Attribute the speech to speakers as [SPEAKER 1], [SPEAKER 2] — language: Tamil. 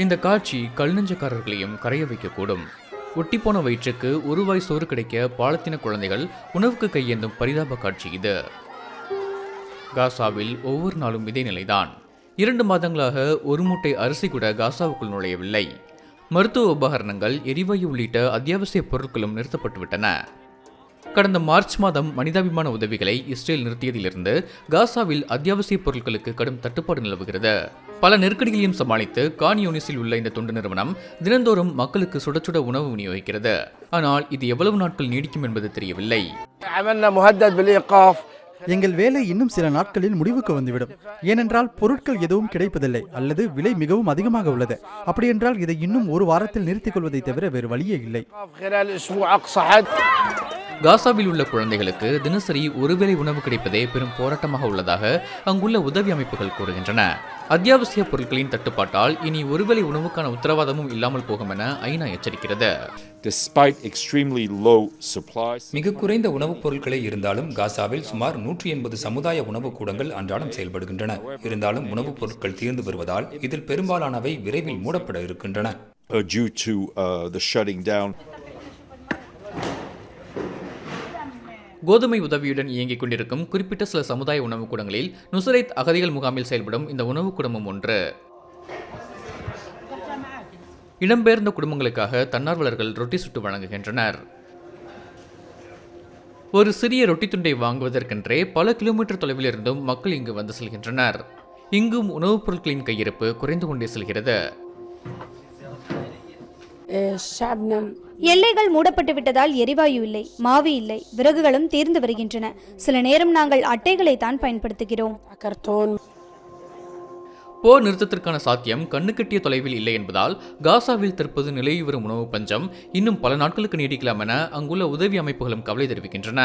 [SPEAKER 1] இந்த காட்சி கல்நெஞ்சக்காரர்களையும் கரைய வைக்கக்கூடும். ஒட்டிப்போன வயிற்றுக்கு ஒருவாய் சோறு கிடைக்க பாலத்தின குழந்தைகள் உணவுக்கு கையேந்தும் பரிதாப காட்சி இது. காசாவில் ஒவ்வொரு நாளும் இதே நிலைதான். இரண்டு மாதங்களாக ஒரு மூட்டை அரிசி கூட காசாவுக்குள் நுழையவில்லை. மருத்துவ உபகரணங்கள் எரிவாயு உள்ளிட்ட அத்தியாவசிய பொருட்களும் நிறுத்தப்பட்டுவிட்டன. கடந்த மார்ச் மாதம் மனிதாபிமான உதவிகளை இஸ்ரேல் நிறுத்தியதிலிருந்து காசாவில் அத்தியாவசிய பொருட்களுக்கு கடும் தட்டுப்பாடு நிலவுகிறது. பல நெருக்கடிகளையும் சமாளித்து கான் யூனிஸில் உள்ள இந்த தொண்டு நிறுவனம் தினந்தோறும் மக்களுக்கு சுட சுட உணவு விநியோகிக்கிறது. ஆனால் இது எவ்வளவு நாட்கள் நீடிக்கும் என்பது தெரியவில்லை.
[SPEAKER 2] எங்கள் வேலை இன்னும் சில நாட்களில் முடிவுக்கு வந்துவிடும். ஏனென்றால் பொருட்கள் எதுவும் கிடைப்பதில்லை அல்லது விலை மிகவும் அதிகமாக உள்ளது. அப்படியென்றால் இதை இன்னும் ஒரு வாரத்தில் நிறுத்திக் கொள்வதை தவிர வேறு வழியே இல்லை.
[SPEAKER 1] காசாவில் உள்ள குழந்தைகளுக்கு தினசரி ஒருவேளை உணவு கிடைப்பதே பெரும் போராட்டமாக உள்ளதாக அங்குள்ள உதவி அமைப்புகள் கூறுகின்றன. அத்தியாவசிய பொருட்களின் தட்டுப்பாட்டால் இனி ஒருவேளை உணவுக்கான உத்தரவாதமும் இல்லாமல் போகும் என ஐநா எச்சரிக்கிறது.
[SPEAKER 3] மிக குறைந்த உணவுப் பொருட்களே இருந்தாலும் காசாவில் சுமார் நூற்றி எண்பது சமுதாய உணவுக் கூடங்கள் அன்றாடம் செயல்படுகின்றன. இருந்தாலும் உணவுப் பொருட்கள் தீர்ந்து வருவதால் இதில் பெரும்பாலானவை விரைவில் மூடப்பட இருக்கின்றன.
[SPEAKER 1] கோதுமை உதவியுடன் இயங்கிக் கொண்டிருக்கும் குறிப்பிட்ட சில சமுதாய உணவுக் கூடங்களில் நுசரைத் அகதிகள் முகாமில் செயல்படும் இந்த உணவுக் குடும்பம் ஒன்று. இடம்பெயர்ந்த குடும்பங்களுக்காக தன்னார்வலர்கள் ரொட்டி சுட்டு வழங்குகின்றனர். ஒரு சிறிய ரொட்டி துண்டை வாங்குவதற்கென்றே பல கிலோமீட்டர் தொலைவில் இருந்தும் மக்கள் இங்கு வந்து செல்கின்றனர். இங்கும் உணவுப் பொருட்களின் கையிருப்பு குறைந்து கொண்டே செல்கிறது.
[SPEAKER 4] ஷாப்னம்.
[SPEAKER 5] எல்லைகள் மூடப்பட்டு விட்டதால் எரிவாயு இல்லை மாவு இல்லை விறகுகளும் தீர்ந்து வருகின்றன. சில நேரம் நாங்கள் அட்டைகளை தான் பயன்படுத்துகிறோம்.
[SPEAKER 4] கர்த்தோன்
[SPEAKER 1] போர் நிறுத்தத்திற்கான சாத்தியம் கண்ணுக்கட்டிய தொலைவில் இல்லை என்பதால் காசாவில் தற்போது நிலவி வரும் உணவு பஞ்சம் இன்னும் பல நாட்களுக்கு நீடிக்கலாம் என அங்குள்ள உதவி அமைப்புகளும் கவலை தெரிவிக்கின்றன.